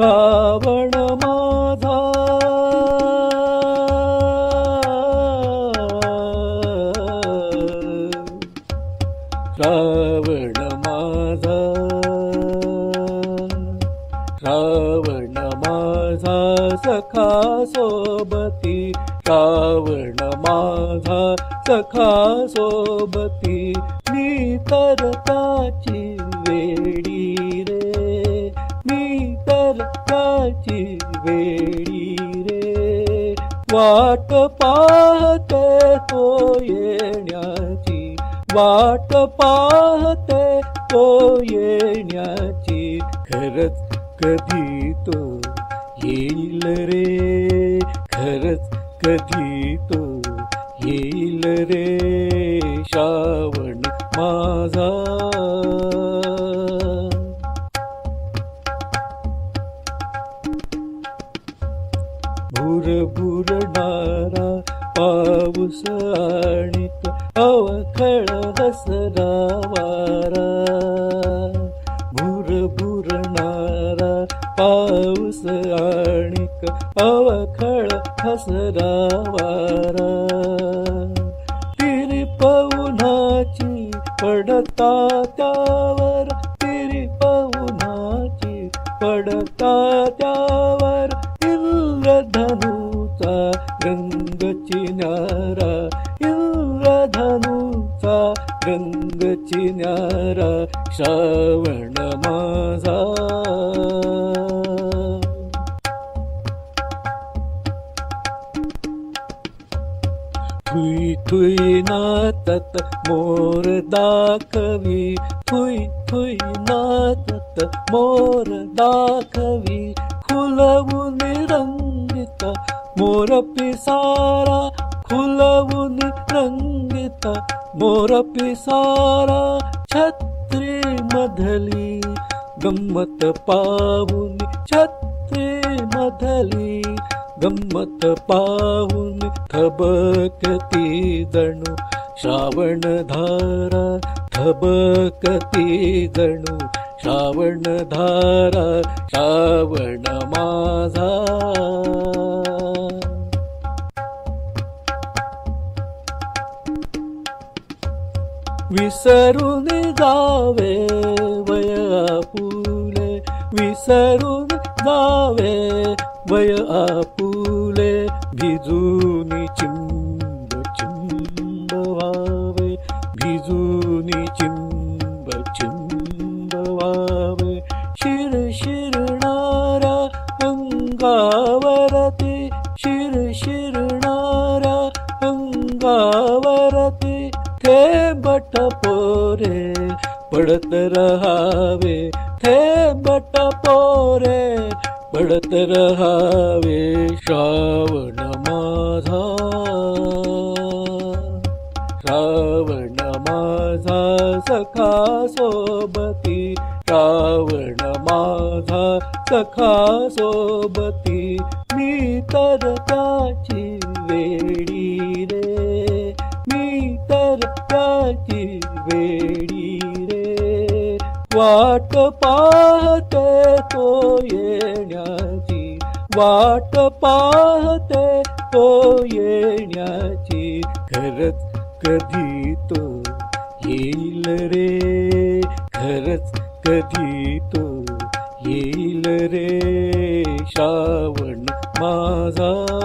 श्रावण माझा. श्रावण माझा. श्रावण माझा सखा सोबती श्रावण माझा सखा सोबती मी तर वाट पाहते तो येण्याची वाट पाहते तो येण्याची. खरंच कधी तो येईल रे? खरंच कधी तो येईल रे? श्रावण माझा भुरभुरणारा पाऊस आणित अवखळ हसरा वारा भुरभुरणारा पाऊस आणिक अवखळ हसरा वारा तिरपवनाची पडता त्यावर तिरपवनाची पडता त्यावर इंद्रधनुचा रंग चिन्यारा इंद्रधनुचा रंग चिन्यारा श्रावण माझा थुई थुई नाचत मोर दाखवी थुई थुई नाचत मोर दाखवी खुलवून रंगित मोर पिसारा खुलवून रंगित मोर पिसारा छत्री मधली गंमत पाहून छत्री मधली गंमत पाहून थबकती जणू श्रावण धारा थबकती जणू श्रावण धारा श्रावण माझा. विसरून जावे वय आपुले विसरून जावे वय आपुले भिजून चिंब चिंब व्हावे भिजून चिंब चिंब व्हावे शिर शिरणारा अंगावरती शिर शिरणारा अंगावरती बट पोरे पडत रहावे बट पोरे पडत रहावे श्रावण माझा. श्रावण माझा सखा सोबती श्रावण माझा सखा सोबती मी तर त्याची वेळ वाट पाहते तो येण्याची वाट पाहते तो येण्याची. खरंच कधी तो येईल रे? खरंच कधी तो येईल रे? श्रावण माझा